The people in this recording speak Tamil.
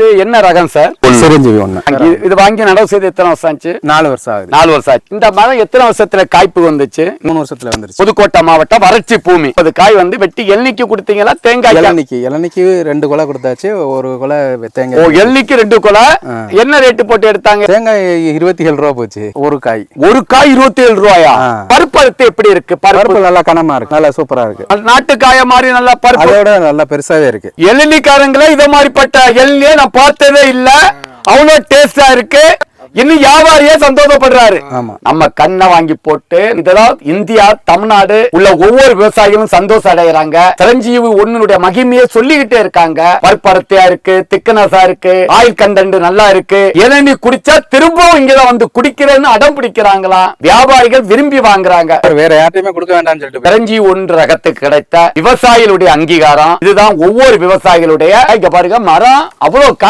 இது என்ன ரகம் சார் சிரஞ்சீவி ஒண்ணு. இது- வாங்கி நடவு செய்து எத்தனை வருஷம் ஆச்சு? நாலு வருஷம் ஆகுது. நாலு வருஷம் ஆச்சு. இந்த மரம் எத்தனை வருஷத்துல காய்ப்பு வந்துச்சு? மூணு வருஷத்துல வந்துருச்சு. புதுக்கோட்டை மாவட்டம் வறட்சி பூமி. அது காய் வந்து வெட்டி எண்ணெய்க்கு கொடுத்தீங்களா தேங்காய் இளநிக்கு இளநிக்கு ரெண்டு கொலை கொடுத்தாச்சு ஒரு கொலை ஓ தேங்காய் எண்ணெய்க்கு ரெண்டு கொலை? என்ன ரேட்டு போட்டு எடுத்தாங்க? தேங்காய் இருபத்தி ஏழு ரூபா போச்சு. ஒரு காய். ஒரு காய் இருபத்தி ஏழு ரூபாயா. பருப்பு அழுத்து எப்படி இருக்கு? பருப்பு நல்லா கனமா இருக்கு. நல்லா சூப்பரா இருக்கு. நாட்டு காய மாதிரி நல்லா பருப்பு அதோட நல்லா பெருசாவே இருக்கு. எழினிக்காரங்களே இத மாதிரிப்பட்ட எள்ளியே நான் பார்த்ததே இல்ல. அவ்வளவு டேஸ்டா இருக்கு. இன்னும் வியாபாரியே சந்தோஷப்படுறாரு. நம்ம கண்ணை வாங்கி போட்டு இதெல்லாம் இந்தியா தமிழ்நாடு உள்ள ஒவ்வொரு விவசாயிகளும் சந்தோஷம் அடைகிறாங்க சிரஞ்சீவி ஒண்ணுடைய மகிமையை சொல்லிக்கிட்டே இருக்காங்க. பருப்பரத்தையா இருக்கு திக்கனஸா இருக்கு ஆயில் கண்டென்ட் நல்லா இருக்கு. இளநீ குடிச்சா திரும்பவும் இங்கதான் வந்து குடிக்கிறேன்னு அடம் பிடிக்கிறாங்களாம் வியாபாரிகள் விரும்பி வாங்குறாங்க. வேற யார்ட்டையுமே கொடுக்க வேண்டாம்னு சொல்லிட்டு கரஞ்சி ஒன்று ரகத்துக்கு கிடைத்த விவசாயிகளுடைய அங்கீகாரம். இதுதான் ஒவ்வொரு விவசாயிகளுடைய. இங்க பாருங்க மரம் அவ்வளவு